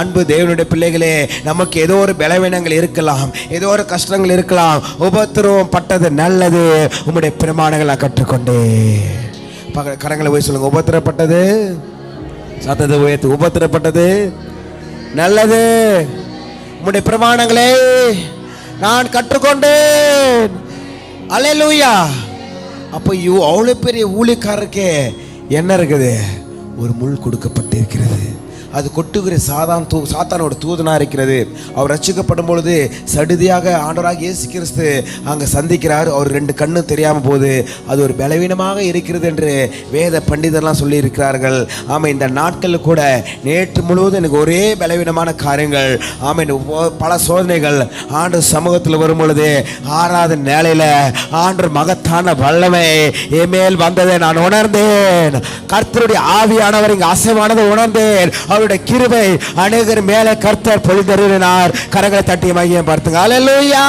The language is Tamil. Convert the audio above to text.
அன்பு தேவனுடைய பிள்ளைகளே நமக்கு ஏதோ ஒரு பலவீனங்கள் இருக்கலாம் ஏதோ ஒரு கஷ்டங்கள் இருக்கலாம் உபத்திரவம் பட்டது நல்லது. உம்முடைய பிரமாணங்களை கற்றுக்கொண்டே கரங்களை போய் சொல்லுங்க. உபத்திரப்பட்டது சத்தத்தை உயர்த்து. உபத்திரப்பட்டது நல்லது. உம்முடைய பிரமாணங்களே நான் கற்றுக்கொண்டேன். அலையலூயா அப்போ யூ அவ்வளோ பெரிய ஊழிக்காரருக்கே என்ன இருக்குது? ஒரு முள் கொடுக்கப்பட்டிருக்கிறது. அது கொட்டுகிற சாதான் தூ சாத்தானோட தூதனாக இருக்கிறது. அவர் ரசிக்கப்படும் பொழுது சடுதியாக ஆண்டவராக இயேசு கிறிஸ்து அங்கே சந்திக்கிறார். அவர் ரெண்டு கண்ணு தெரியாமல் போகுது. அது ஒரு பலவீனமாக இருக்கிறது என்று வேத பண்டிதர்லாம் சொல்லியிருக்கிறார்கள். ஆமாம் இந்த நாட்களில் கூட நேற்று முழுவதும் எனக்கு ஒரே பலவீனமான காரியங்கள். ஆமாம் பல சோதனைகள் ஆண்டு சமூகத்தில் வரும் பொழுது ஆறாவது நேலையில் ஆண்டு மகத்தான வல்லமை என் வந்ததை நான் உணர்ந்தேன். கர்த்தருடைய ஆவியானவர் இங்கே அசைவானதை உணர்ந்தேன். அவர் அவருடைய கிருபை அநேகர் மேலே கர்த்தர் பொழிந்தருளினார் கரங்களை தட்டி மையம் பார்த்துங்க அல்லேலூயா